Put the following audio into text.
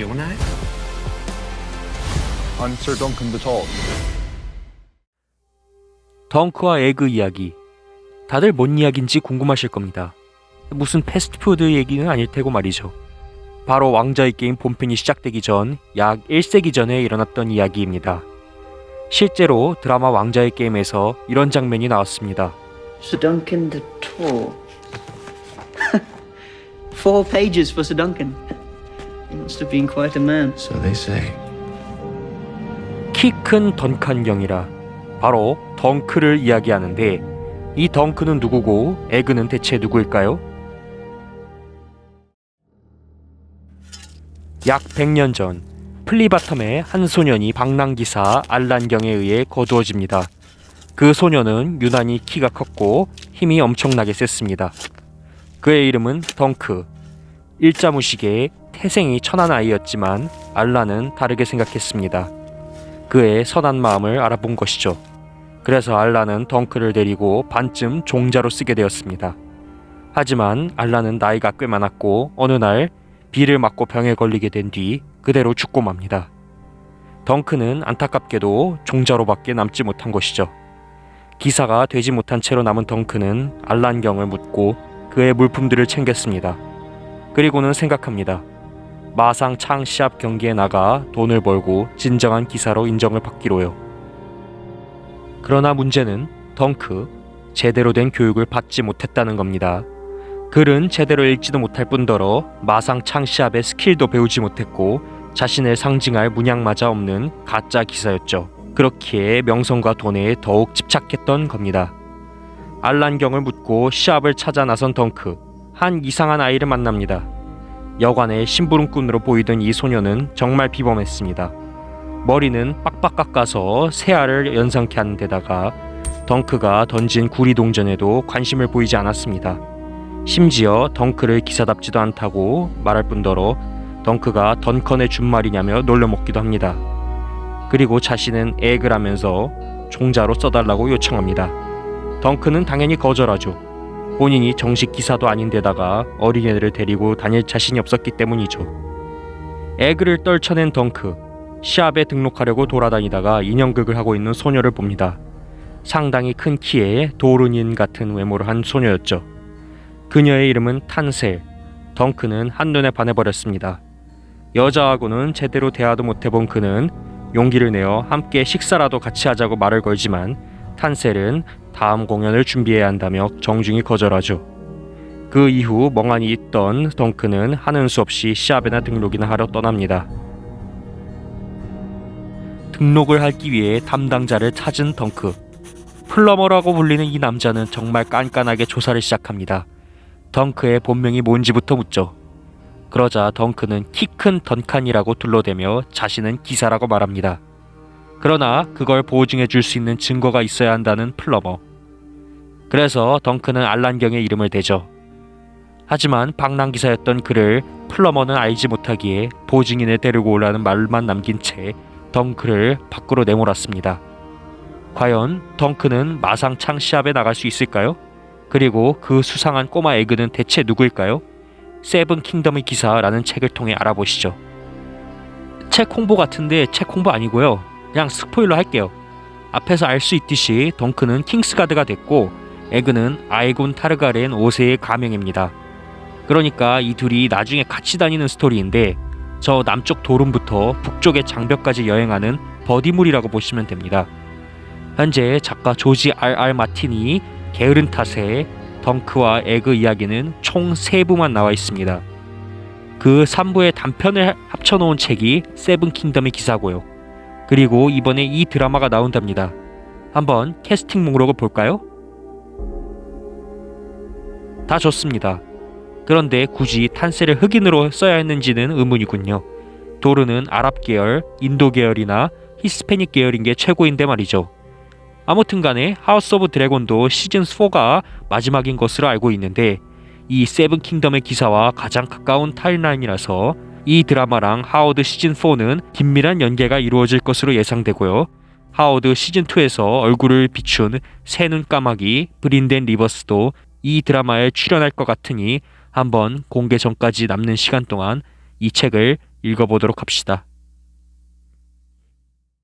Your name? I'm Sir Duncan the Tall. 덩크와 에그 이야기. 다들 뭔 이야기인지 궁금하실 겁니다. 무슨 패스트푸드 얘기는 아닐 테고 말이죠. 바로 왕자의 게임 본편이 시작되기 전 약 1세기 전에 일어났던 이야기입니다. 실제로 드라마 왕자의 게임에서 이런 장면이 나왔습니다. Sir Duncan the Tall. Four pages for Sir Duncan. Must have been quite a man. So they say. 키 큰 던칸경이라 바로 덩크를 이야기하는데 이 덩크는 누구고 에그는 대체 누구일까요? 약 100년 전 플리바텀의 한 소년이 방랑기사 알란경에 의해 거두어집니다. 그 소년은 유난히 키가 컸고 힘이 엄청나게 셌습니다. 그의 이름은 덩크. 일자무식의 태생이 천한 아이였지만 알란은 다르게 생각했습니다. 그의 선한 마음을 알아본 것이죠. 그래서 알라는 덩크를 데리고 반쯤 종자로 쓰게 되었습니다. 하지만 알라는 나이가 꽤 많았고 어느 날 비를 맞고 병에 걸리게 된 뒤 그대로 죽고 맙니다. 덩크는 안타깝게도 종자로밖에 남지 못한 것이죠. 기사가 되지 못한 채로 남은 덩크는 알란경을 묻고 그의 물품들을 챙겼습니다. 그리고는 생각합니다. 마상 창 시합 경기에 나가 돈을 벌고 진정한 기사로 인정을 받기로요. 그러나 문제는 덩크 제대로 된 교육을 받지 못했다는 겁니다. 글은 제대로 읽지도 못할 뿐더러 마상 창 시합의 스킬도 배우지 못했고 자신을 상징할 문양마저 없는 가짜 기사였죠. 그렇기에 명성과 돈에 더욱 집착했던 겁니다. 알란경을 묻고 시합을 찾아 나선 덩크 한 이상한 아이를 만납니다. 여관의 심부름꾼으로 보이던 이 소녀는 정말 비범했습니다. 머리는 빡빡 깎아서 새알을 연상케 하는 데다가 덩크가 던진 구리 동전에도 관심을 보이지 않았습니다. 심지어 덩크를 기사답지도 않다고 말할 뿐더러 덩크가 던컨의 준말이냐며 놀려먹기도 합니다. 그리고 자신은 에그라면서 종자로 써달라고 요청합니다. 덩크는 당연히 거절하죠. 본인이 정식 기사도 아닌데다가 어린애를 데리고 다닐 자신이 없었기 때문이죠. 에그를 떨쳐낸 덩크, 시합에 등록하려고 돌아다니다가 인형극을 하고 있는 소녀를 봅니다. 상당히 큰 키에 도르닌 같은 외모를 한 소녀였죠. 그녀의 이름은 탄셀, 덩크는 한눈에 반해버렸습니다. 여자하고는 제대로 대화도 못해본 그는 용기를 내어 함께 식사라도 같이 하자고 말을 걸지만 탄셀은 다음 공연을 준비해야 한다며 정중히 거절하죠. 그 이후 멍하니 있던 덩크는 하는 수 없이 시합에나 등록이나 하러 떠납니다. 등록을 하기 위해 담당자를 찾은 덩크. 플러머라고 불리는 이 남자는 정말 깐깐하게 조사를 시작합니다. 덩크의 본명이 뭔지부터 묻죠. 그러자 덩크는 키 큰 던칸이라고 둘러대며 자신은 기사라고 말합니다. 그러나 그걸 보증해 줄 수 있는 증거가 있어야 한다는 플러머. 그래서 덩크는 알란경의 이름을 대죠. 하지만 방랑 기사였던 그를 플러머는 알지 못하기에 보증인을 데리고 오라는 말만 남긴 채 덩크를 밖으로 내몰았습니다. 과연 덩크는 마상창 시합에 나갈 수 있을까요? 그리고 그 수상한 꼬마 에그는 대체 누구일까요? 세븐 킹덤의 기사라는 책을 통해 알아보시죠. 책 홍보 같은데 책 홍보 아니고요. 그냥 스포일러 할게요. 앞에서 알 수 있듯이 덩크는 킹스가드가 됐고 에그는 아이곤 타르가렌 5세의 가명입니다. 그러니까 이 둘이 나중에 같이 다니는 스토리인데 저 남쪽 도름부터 북쪽의 장벽까지 여행하는 버디물이라고 보시면 됩니다. 현재 작가 조지 R.R. 마틴이 게으른 탓에 덩크와 에그 이야기는 총 3부만 나와 있습니다. 그 3부의 단편을 합쳐놓은 책이 세븐 킹덤의 기사고요. 그리고 이번에 이 드라마가 나온답니다. 한번 캐스팅 목록을 볼까요? 다 좋습니다. 그런데 굳이 탄세를 흑인으로 써야 했는지는 의문이군요. 도르는 아랍 계열, 인도 계열이나 히스패닉 계열인 게 최고인데 말이죠. 아무튼 간에 하우스 오브 드래곤도 시즌 4가 마지막인 것으로 알고 있는데 이 세븐 킹덤의 기사와 가장 가까운 타임라인이라서 이 드라마랑 하워드 시즌 4는 긴밀한 연계가 이루어질 것으로 예상되고요. 하워드 시즌 2에서 얼굴을 비춘 새눈 까마귀 브린덴 리버스도 이 드라마에 출연할 것 같으니 한번 공개 전까지 남는 시간 동안 이 책을 읽어보도록 합시다.